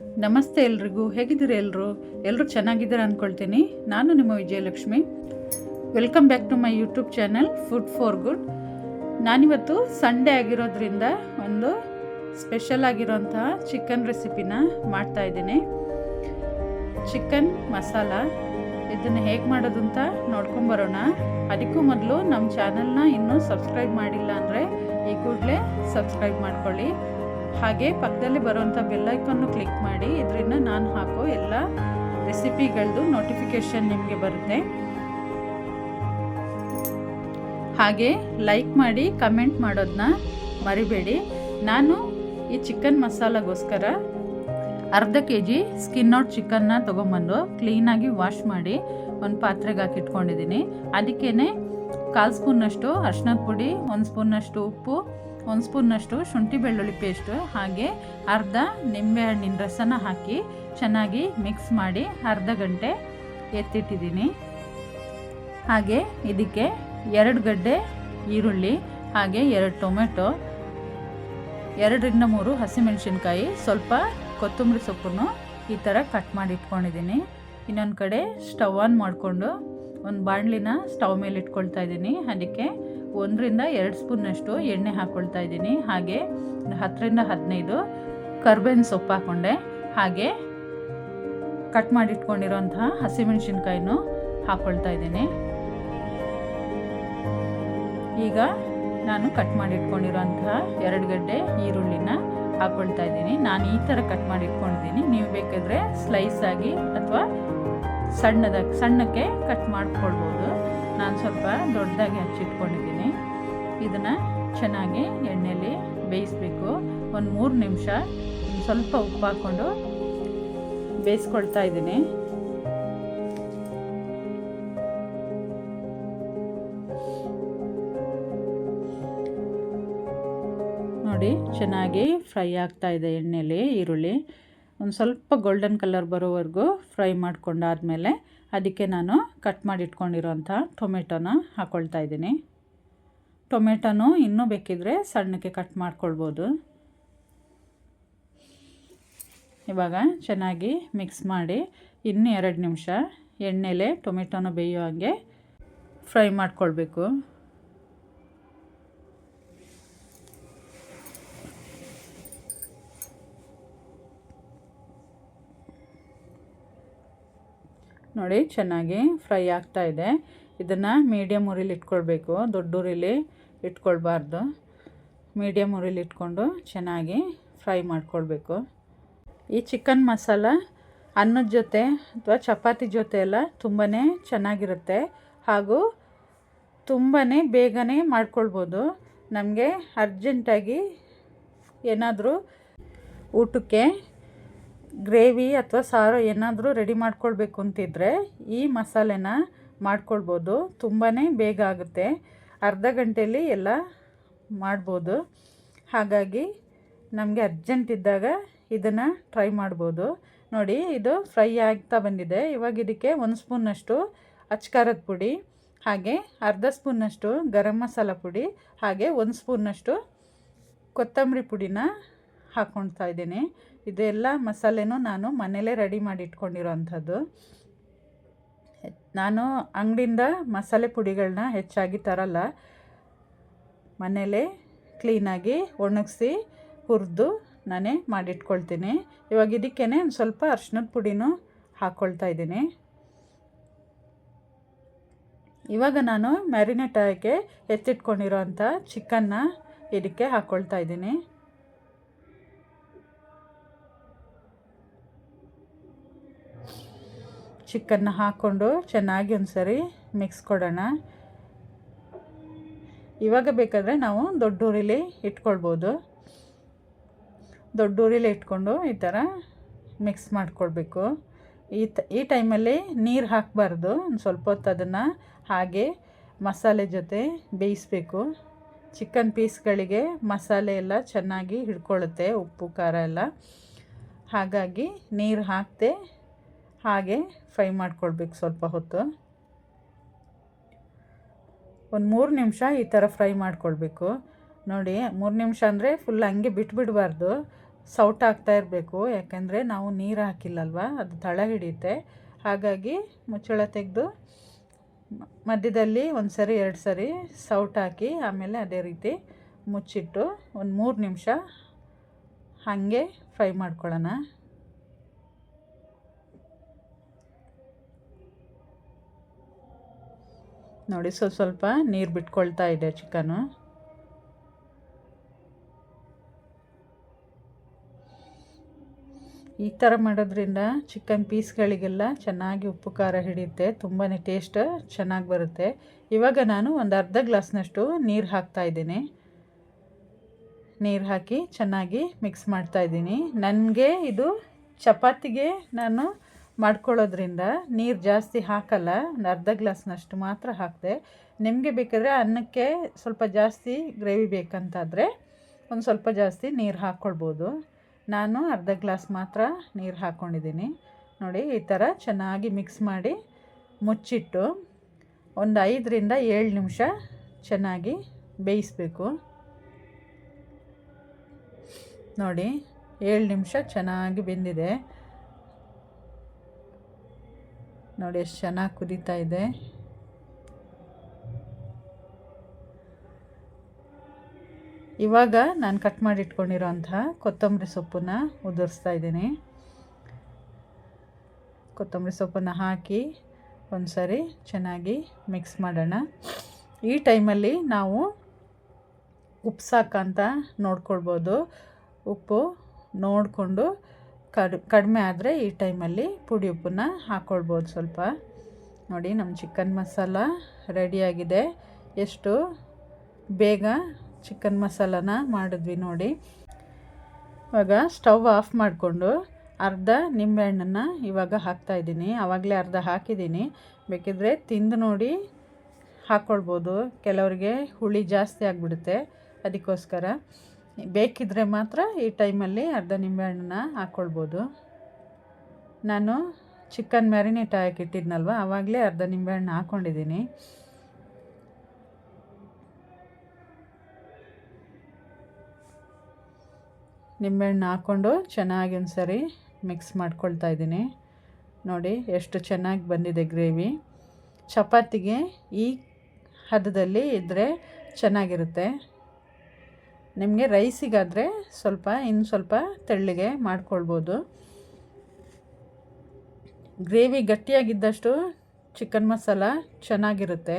ನಮಸ್ತೆ ಎಲ್ರಿಗೂ, ಹೇಗಿದ್ದೀರಿ ಎಲ್ಲರೂ ಎಲ್ಲರೂ ಚೆನ್ನಾಗಿದ್ದೀರಾ ಅಂದ್ಕೊಳ್ತೀನಿ ನಾನು ನಿಮ್ಮ Vijayalakshmi. Welcome back to my YouTube channel food for good ನಾನಿವತ್ತು ಸಂಡೇ ಆಗಿರೋದ್ರಿಂದ ಒಂದು ಸ್ಪೆಷಲ್ ಆಗಿರೋಂತಹ ಚಿಕನ್ ರೆಸಿಪಿನ ಮಾಡ್ತಾ ಇದ್ದೀನಿ. ಚಿಕನ್ ಮಸಾಲ ಇದನ್ನು ಹೇಗೆ ಮಾಡೋದು ಅಂತ ನೋಡ್ಕೊಂಬರೋಣ ಅದಕ್ಕೂ ಮೊದಲು ನಮ್ಮ ಚಾನಲ್ನ ಇನ್ನೂ ಸಬ್ಸ್ಕ್ರೈಬ್ ಮಾಡಿಲ್ಲ ಅಂದರೆ ಈ ಕೂಡಲೇ ಸಬ್ಸ್ಕ್ರೈಬ್ ಮಾಡ್ಕೊಳ್ಳಿ. ಹಾಗೆ ಪಕ್ಕದಲ್ಲಿ ಬರುವಂಥ ಬೆಲ್ಲೈಕನ್ನು ಕ್ಲಿಕ್ ಮಾಡಿ, ಇದರಿಂದ ನಾನು ಹಾಕೋ ಎಲ್ಲ ರೆಸಿಪಿಗಳದ್ದು ನೋಟಿಫಿಕೇಷನ್ ನಿಮಗೆ ಬರುತ್ತೆ. ಹಾಗೆ ಲೈಕ್ ಮಾಡಿ ಕಮೆಂಟ್ ಮಾಡೋದನ್ನ ಮರಿಬೇಡಿ. ನಾನು ಈ ಚಿಕನ್ ಮಸಾಲಗೋಸ್ಕರ ಅರ್ಧ ಕೆ ಜಿ ಸ್ಕಿನ್ ಔಟ್ ಚಿಕನ್ನ ತೊಗೊಂಬಂದು ಕ್ಲೀನಾಗಿ ವಾಶ್ ಮಾಡಿ ಒಂದು ಪಾತ್ರೆಗೆ ಹಾಕಿಟ್ಕೊಂಡಿದ್ದೀನಿ. ಅದಕ್ಕೇ ಕಾಲು ಸ್ಪೂನ್ನಷ್ಟು ಅರ್ಶಿನದ ಪುಡಿ, ಒಂದು ಸ್ಪೂನ್ನಷ್ಟು ಉಪ್ಪು, ಒಂದು ಸ್ಪೂನ್ನಷ್ಟು ಶುಂಠಿ ಬೆಳ್ಳುಳ್ಳಿ ಪೇಸ್ಟು, ಹಾಗೆ ಅರ್ಧ ನಿಂಬೆಹಣ್ಣಿನ ರಸನ ಹಾಕಿ ಚೆನ್ನಾಗಿ ಮಿಕ್ಸ್ ಮಾಡಿ ಅರ್ಧ ಗಂಟೆ ಎತ್ತಿಟ್ಟಿದ್ದೀನಿ. ಹಾಗೆ ಇದಕ್ಕೆ ಎರಡು ಗಡ್ಡೆ ಈರುಳ್ಳಿ, ಹಾಗೆ ಎರಡು ಟೊಮೆಟೊ, ಎರಡರಿಂದ ಮೂರು ಹಸಿಮೆಣಸಿನ್ಕಾಯಿ, ಸ್ವಲ್ಪ ಕೊತ್ತಂಬರಿ ಸೊಪ್ಪನ್ನು ಈ ಥರ ಕಟ್ ಮಾಡಿ ಇಟ್ಕೊಂಡಿದ್ದೀನಿ. ಇನ್ನೊಂದು ಕಡೆ ಸ್ಟವ್ ಆನ್ ಮಾಡಿಕೊಂಡು ಒಂದು ಬಾಣಲಿನ ಸ್ಟವ್ ಮೇಲೆ ಇಟ್ಕೊಳ್ತಾ ಇದ್ದೀನಿ. ಅದಕ್ಕೆ ಒಂದರಿಂದ ಎರಡು ಸ್ಪೂನಷ್ಟು ಎಣ್ಣೆ ಹಾಕ್ಕೊಳ್ತಾ ಇದ್ದೀನಿ. ಹಾಗೆ ಹತ್ತರಿಂದ ಹದಿನೈದು ಕರ್ಬೇವಿನ ಸೊಪ್ಪು ಹಾಕ್ಕೊಂಡೆ ಹಾಗೆ ಕಟ್ ಮಾಡಿ ಹಸಿಮೆಣಸಿನ್ಕಾಯಿನು ಹಾಕ್ಕೊಳ್ತಾ ಇದ್ದೀನಿ. ಈಗ ನಾನು ಕಟ್ ಮಾಡಿ ಇಟ್ಕೊಂಡಿರೋಂತಹ ಎರಡು ಗಡ್ಡೆ ಈರುಳ್ಳಿನ ಹಾಕ್ಕೊಳ್ತಾ ಇದ್ದೀನಿ. ನಾನು ಈ ಥರ ಕಟ್ ಮಾಡಿಟ್ಕೊಂಡಿದ್ದೀನಿ ನೀವು ಬೇಕಾದರೆ ಸ್ಲೈಸ್ ಆಗಿ ಅಥವಾ ಸಣ್ಣದಾಗಿ ಸಣ್ಣಕ್ಕೆ ಕಟ್ ಮಾಡಿಕೊಳ್ಬೋದು ನಾನು ಸ್ವಲ್ಪ ದೊಡ್ಡದಾಗಿ ಹಚ್ಚಿಟ್ಕೊಂಡಿದ್ದೀನಿ ಇದನ್ನು ಚೆನ್ನಾಗಿ ಎಣ್ಣೆಯಲ್ಲಿ ಬೇಯಿಸ್ಬೇಕು. ಒಂದು ಮೂರು ನಿಮಿಷ ಸ್ವಲ್ಪ ಉಪ್ಪು ಹಾಕ್ಕೊಂಡು ಬೇಯಿಸ್ಕೊಳ್ತಾ ಇದ್ದೀನಿ. ನೋಡಿ, ಚೆನ್ನಾಗಿ ಫ್ರೈ ಆಗ್ತಾ ಇದೆ ಎಣ್ಣೆಯಲ್ಲಿ ಈರುಳ್ಳಿ. ಒಂದು ಸ್ವಲ್ಪ ಗೋಲ್ಡನ್ ಕಲರ್ ಬರೋವರೆಗೂ ಫ್ರೈ ಮಾಡ್ಕೊಂಡಾದಮೇಲೆ ಅದಕ್ಕೆ ನಾನು ಕಟ್ ಮಾಡಿ ಇಟ್ಕೊಂಡಿರೋಂಥ ಟೊಮೆಟೊನ ಹಾಕ್ಕೊಳ್ತಾ ಇದ್ದೀನಿ. ಟೊಮೆಟೊನು ಇನ್ನೂ ಬೇಕಿದ್ರೆ ಸಣ್ಣಕ್ಕೆ ಕಟ್ ಮಾಡ್ಕೊಳ್ಬೋದು. ಇವಾಗ ಚೆನ್ನಾಗಿ ಮಿಕ್ಸ್ ಮಾಡಿ ಇನ್ನೂ ಎರಡು ನಿಮಿಷ ಎಣ್ಣೆಲೆ ಟೊಮೆಟೊನ ಬೇಯೋ ಹಾಗೆ ಫ್ರೈ ಮಾಡ್ಕೊಳ್ಬೇಕು. ನೋಡಿ ಚೆನ್ನಾಗಿ ಫ್ರೈ ಆಗ್ತಾ ಇದೆ. ಇದನ್ನು ಮೀಡಿಯಮ್ ಉರಿಲಿ ಇಟ್ಕೊಳ್ಬೇಕು. ದೊಡ್ಡ ಉರಿಲಿ ಇಟ್ಕೊಳ್ಬಾರ್ದು. ಮೀಡಿಯಮ್ ಉರಿಲಿ ಇಟ್ಕೊಂಡು ಚೆನ್ನಾಗಿ ಫ್ರೈ ಮಾಡ್ಕೊಳ್ಬೇಕು. ಈ ಚಿಕನ್ ಮಸಾಲ ಅನ್ನದ ಜೊತೆ ಅಥವಾ ಚಪಾತಿ ಜೊತೆ ಎಲ್ಲ ತುಂಬಾ ಚೆನ್ನಾಗಿರುತ್ತೆ. ಹಾಗೂ ತುಂಬಾ ಬೇಗನೆ ಮಾಡ್ಕೊಳ್ಬೋದು. ನಮಗೆ ಅರ್ಜೆಂಟಾಗಿ ಏನಾದರೂ ಊಟಕ್ಕೆ ಗ್ರೇವಿ ಅಥವಾ ಸಾರು ಏನಾದರೂ ರೆಡಿ ಮಾಡ್ಕೊಳ್ಬೇಕು ಅಂತಿದ್ರೆ ಈ ಮಸಾಲೆನ ಮಾಡ್ಕೊಳ್ಬೋದು. ತುಂಬಾ ಬೇಗ ಆಗುತ್ತೆ. ಅರ್ಧ ಗಂಟೆಯಲ್ಲಿ ಎಲ್ಲ ಮಾಡ್ಬೋದು. ಹಾಗಾಗಿ ನಮಗೆ ಅರ್ಜೆಂಟ್ ಇದ್ದಾಗ ಇದನ್ನು ಟ್ರೈ ಮಾಡ್ಬೋದು. ನೋಡಿ, ಇದು ಫ್ರೈ ಆಗ್ತಾ ಬಂದಿದೆ. ಇವಾಗ ಇದಕ್ಕೆ ಒಂದು ಸ್ಪೂನ್ನಷ್ಟು ಅಚ್ಕಾರದ ಪುಡಿ, ಹಾಗೆ ಅರ್ಧ ಸ್ಪೂನ್ನಷ್ಟು ಗರಂ ಮಸಾಲ ಪುಡಿ, ಹಾಗೆ ಒಂದು ಸ್ಪೂನ್ನಷ್ಟು ಕೊತ್ತಂಬರಿ ಪುಡಿನ ಹಾಕ್ಕೊಳ್ತಾ ಇದ್ದೀನಿ. ಇದೆಲ್ಲ ಮಸಾಲೆನೂ ನಾನು ಮನೇಲೇ ರೆಡಿ ಮಾಡಿ ಇಟ್ಕೊಂಡಿರೋ ಅಂಥದ್ದು ನಾನು ಅಂಗಡಿಯಿಂದ ಮಸಾಲೆ ಪುಡಿಗಳನ್ನ ಹೆಚ್ಚಾಗಿ ತರಲ್ಲ. ಮನೇಲೇ ಕ್ಲೀನಾಗಿ ಒಣಗಿಸಿ ಹುರಿದು ನಾನೇ ಮಾಡಿಟ್ಕೊಳ್ತೀನಿ. ಇವಾಗ ಇದಕ್ಕೇ ಒಂದು ಸ್ವಲ್ಪ ಅರ್ಶಿನದ ಪುಡಿನೂ ಹಾಕ್ಕೊಳ್ತಾ ಇದ್ದೀನಿ. ಇವಾಗ ನಾನು ಮ್ಯಾರಿನೇಟ್ ಆಗಿ ಎತ್ತಿಟ್ಕೊಂಡಿರೋ ಅಂಥ ಚಿಕನ್ನ ಇದಕ್ಕೆ ಹಾಕ್ಕೊಳ್ತಾ ಇದ್ದೀನಿ. ಚಿಕನ್ನ ಹಾಕ್ಕೊಂಡು ಚೆನ್ನಾಗಿ ಒಂದು ಸರಿ ಮಿಕ್ಸ್ ಕೊಡೋಣ. ಇವಾಗ ಬೇಕಾದರೆ ನಾವು ದೊಡ್ಡ ಊರಿಲಿ ಇಟ್ಕೊಳ್ಬೋದು. ದೊಡ್ಡ ಊರಿಲಿ ಇಟ್ಕೊಂಡು ಈ ಥರ ಮಿಕ್ಸ್ ಮಾಡಿಕೊಳ್ಬೇಕು. ಈ ತ, ಈ ಟೈಮಲ್ಲಿ ನೀರು ಹಾಕಬಾರ್ದು. ಒಂದು ಸ್ವಲ್ಪ ಹೊತ್ತು ಅದನ್ನು ಹಾಗೆ ಮಸಾಲೆ ಜೊತೆ ಬೇಯಿಸಬೇಕು. ಚಿಕನ್ ಪೀಸ್ಗಳಿಗೆ ಮಸಾಲೆ ಎಲ್ಲ ಚೆನ್ನಾಗಿ ಹಿಡ್ಕೊಳ್ಳುತ್ತೆ ಉಪ್ಪು, ಖಾರ ಎಲ್ಲ. ಹಾಗಾಗಿ ನೀರು ಹಾಕದೆ ಹಾಗೆ ಫ್ರೈ ಮಾಡ್ಕೊಳ್ಬೇಕು ಸ್ವಲ್ಪ ಹೊತ್ತು. ಒಂದು ಮೂರು ನಿಮಿಷ ಈ ಥರ ಫ್ರೈ ಮಾಡ್ಕೊಳ್ಬೇಕು. ನೋಡಿ, ಮೂರು ನಿಮಿಷ ಅಂದರೆ ಫುಲ್ ಹಂಗೆ ಬಿಟ್ಬಿಡಬಾರ್ದು. ಸೌಟ್ ಆಗ್ತಾ ಇರಬೇಕು. ಯಾಕೆಂದರೆ ನಾವು ನೀರು ಹಾಕಿಲ್ಲಲ್ವ? ಅದು ತಳ ಹಿಡಿಯುತ್ತೆ. ಹಾಗಾಗಿ ಮುಚ್ಚಳ ತೆಗೆದು ಮಧ್ಯದಲ್ಲಿ ಒಂದು ಸರಿ, ಎರಡು ಸರಿ ಸೌಟ್ ಹಾಕಿ ಆಮೇಲೆ ಅದೇ ರೀತಿ ಮುಚ್ಚಿಟ್ಟು ಒಂದು ಮೂರು ನಿಮಿಷ ಹಾಗೆ ಫ್ರೈ ಮಾಡ್ಕೊಳ್ಳೋಣ. ನೋಡಿ, ಸ್ವಲ್ಪ ಸ್ವಲ್ಪ ನೀರು ಬಿಟ್ಕೊಳ್ತಾ ಇದೆ ಚಿಕನು ಈ ಥರ ಮಾಡೋದ್ರಿಂದ ಚಿಕನ್ ಪೀಸ್ಗಳಿಗೆಲ್ಲ ಚೆನ್ನಾಗಿ ಉಪ್ಪು, ಖಾರ ಹಿಡಿಯುತ್ತೆ ತುಂಬಾ ಟೇಸ್ಟ್ ಚೆನ್ನಾಗಿ ಬರುತ್ತೆ. ಇವಾಗ ನಾನು ಒಂದು ಅರ್ಧ ಗ್ಲಾಸ್ನಷ್ಟು ನೀರು ಹಾಕ್ತಾ ಇದ್ದೀನಿ. ನೀರು ಹಾಕಿ ಚೆನ್ನಾಗಿ ಮಿಕ್ಸ್ ಮಾಡ್ತಾ ಇದ್ದೀನಿ. ನನಗೆ ಇದು ಚಪಾತಿಗೆ ನಾನು ಮಾಡ್ಕೊಳ್ಳೋದ್ರಿಂದ ನೀರು ಜಾಸ್ತಿ ಹಾಕಲ್ಲ, ಒಂದು ಅರ್ಧ ಗ್ಲಾಸ್ನಷ್ಟು ಮಾತ್ರ ಹಾಕಿದೆ. ನಿಮಗೆ ಬೇಕಾದರೆ ಅನ್ನಕ್ಕೆ ಸ್ವಲ್ಪ ಜಾಸ್ತಿ ಗ್ರೇವಿ ಬೇಕಂತಾದರೆ ಒಂದು ಸ್ವಲ್ಪ ಜಾಸ್ತಿ ನೀರು ಹಾಕ್ಕೊಳ್ಬೋದು ನಾನು ಅರ್ಧ ಗ್ಲಾಸ್ ಮಾತ್ರ ನೀರು ಹಾಕ್ಕೊಂಡಿದ್ದೀನಿ ನೋಡಿ, ಈ ಥರ ಚೆನ್ನಾಗಿ ಮಿಕ್ಸ್ ಮಾಡಿ ಮುಚ್ಚಿಟ್ಟು ಒಂದು ಐದರಿಂದ ಏಳು ನಿಮಿಷ ಚೆನ್ನಾಗಿ ಬೇಯಿಸಬೇಕು. ನೋಡಿ, ಏಳು ನಿಮಿಷ ಚೆನ್ನಾಗಿ ಬೆಂದಿದೆ. ನೋಡಿ, ಎಷ್ಟು ಚೆನ್ನಾಗಿ ಕುದೀತಾ ಇದೆ. ಇವಾಗ ನಾನು ಕಟ್ ಮಾಡಿ ಕೊತ್ತಂಬರಿ ಸೊಪ್ಪನ್ನು ಉದುರಿಸ್ತಾ ಇದ್ದೀನಿ. ಕೊತ್ತಂಬರಿ ಸೊಪ್ಪನ್ನು ಹಾಕಿ ಒಂದು ಸರಿ ಚೆನ್ನಾಗಿ ಮಿಕ್ಸ್ ಮಾಡೋಣ. ಈ ಟೈಮಲ್ಲಿ ನಾವು ಉಪ್ಪು ಸಾಕಂತ ನೋಡ್ಕೊಳ್ಬೋದು. ಉಪ್ಪು ನೋಡಿಕೊಂಡು ಕಡ್, ಕಡಿಮೆ ಆದರೆ ಈ ಟೈಮಲ್ಲಿ ಪುಡಿ ಉಪ್ಪನ್ನ ಹಾಕ್ಕೊಳ್ಬೋದು ಸ್ವಲ್ಪ. ನೋಡಿ ನಮ್ಮ ಚಿಕನ್ ಮಸಾಲ ರೆಡಿಯಾಗಿದೆ ಎಷ್ಟು ಬೇಗ ಚಿಕನ್ ಮಸಾಲನ ಮಾಡಿದ್ವಿ ನೋಡಿ. ಇವಾಗ ಸ್ಟವ್ ಆಫ್ ಮಾಡಿಕೊಂಡು ಅರ್ಧ ನಿಂಬೆಹಣ್ಣನ್ನು ಇವಾಗ ಹಾಕ್ತಾಯಿದ್ದೀನಿ ಆವಾಗಲೇ ಅರ್ಧ ಹಾಕಿದ್ದೀನಿ. ಬೇಕಿದ್ರೆ ತಿಂದು ನೋಡಿ ಹಾಕ್ಕೊಳ್ಬೋದು ಕೆಲವರಿಗೆ ಹುಳಿ ಜಾಸ್ತಿ ಆಗಿಬಿಡುತ್ತೆ. ಅದಕ್ಕೋಸ್ಕರ ಬೇಕಿದ್ದರೆ ಮಾತ್ರ ಈ ಟೈಮಲ್ಲಿ ಅರ್ಧ ನಿಂಬೆಹಣ್ಣನ್ನ ಹಾಕ್ಕೊಳ್ಬೋದು ನಾನು ಚಿಕನ್ ಮ್ಯಾರಿನೇಟ್ ಹಾಕಿಟ್ಟಿದ್ನಲ್ವ ಆವಾಗಲೇ ಅರ್ಧ ನಿಂಬೆಹಣ್ಣು ಹಾಕ್ಕೊಂಡಿದ್ದೀನಿ ನಿಂಬೆಹಣ್ಣು ಹಾಕ್ಕೊಂಡು ಚೆನ್ನಾಗಿ ಒಂದು ಸರಿ ಮಿಕ್ಸ್ ಮಾಡ್ಕೊಳ್ತಾ ಇದ್ದೀನಿ. ನೋಡಿ ಎಷ್ಟು ಚೆನ್ನಾಗಿ ಬಂದಿದೆ ಗ್ರೇವಿ. ಚಪಾತಿಗೆ ಈ ಹದದಲ್ಲಿ ಇದ್ದರೆ ಚೆನ್ನಾಗಿರುತ್ತೆ. ನಿಮಗೆ ರೈಸಿಗಾದರೆ ಸ್ವಲ್ಪ, ಇನ್ನು ಸ್ವಲ್ಪ ತೆಳ್ಳಗೆ ಮಾಡ್ಕೊಳ್ಬೋದು. ಗ್ರೇವಿ ಗಟ್ಟಿಯಾಗಿದ್ದಷ್ಟು ಚಿಕನ್ ಮಸಾಲ ಚೆನ್ನಾಗಿರುತ್ತೆ.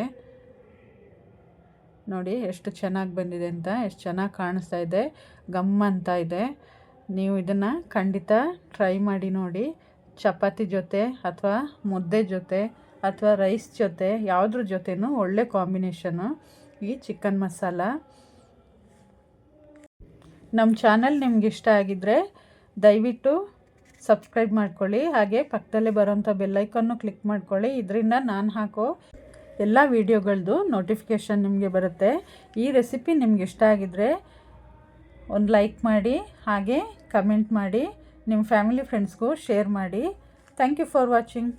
ನೋಡಿ ಎಷ್ಟು ಚೆನ್ನಾಗಿ ಬಂದಿದೆ ಅಂತ, ಎಷ್ಟು ಚೆನ್ನಾಗಿ ಕಾಣಿಸ್ತಾ ಇದೆ, ಗಮ್ ಅಂತ ಇದೆ. ನೀವು ಇದನ್ನು ಖಂಡಿತ ಟ್ರೈ ಮಾಡಿ ನೋಡಿ. ಚಪಾತಿ ಜೊತೆ ಅಥವಾ ಮುದ್ದೆ ಜೊತೆ ಅಥವಾ ರೈಸ್ ಜೊತೆ, ಯಾವುದ್ರ ಜೊತೆನೂ ಒಳ್ಳೆ ಕಾಂಬಿನೇಷನು ಈ ಚಿಕನ್ ಮಸಾಲ ನಮ್ಮ ಚಾನಲ್ ನಿಮ್ಗೆ ಇಷ್ಟ ಆಗಿದ್ದರೆ ದಯವಿಟ್ಟು ಸಬ್ಸ್ಕ್ರೈಬ್ ಮಾಡ್ಕೊಳ್ಳಿ. ಹಾಗೆ ಪಕ್ಕದಲ್ಲೇ ಬರೋಂಥ ಬೆಲ್ಲೈಕನ್ನು ಕ್ಲಿಕ್ ಮಾಡ್ಕೊಳ್ಳಿ. ಇದರಿಂದ ನಾನು ಹಾಕೋ ಎಲ್ಲ ವೀಡಿಯೋಗಳದ್ದು ನೋಟಿಫಿಕೇಷನ್ ನಿಮಗೆ ಬರುತ್ತೆ. ಈ ರೆಸಿಪಿ ನಿಮ್ಗೆ ಇಷ್ಟ ಆಗಿದ್ದರೆ ಒಂದು ಲೈಕ್ ಮಾಡಿ, ಹಾಗೆ ಕಮೆಂಟ್ ಮಾಡಿ, ನಿಮ್ಮ ಫ್ಯಾಮಿಲಿ ಫ್ರೆಂಡ್ಸ್ಗೂ ಶೇರ್ ಮಾಡಿ. Thank you for watching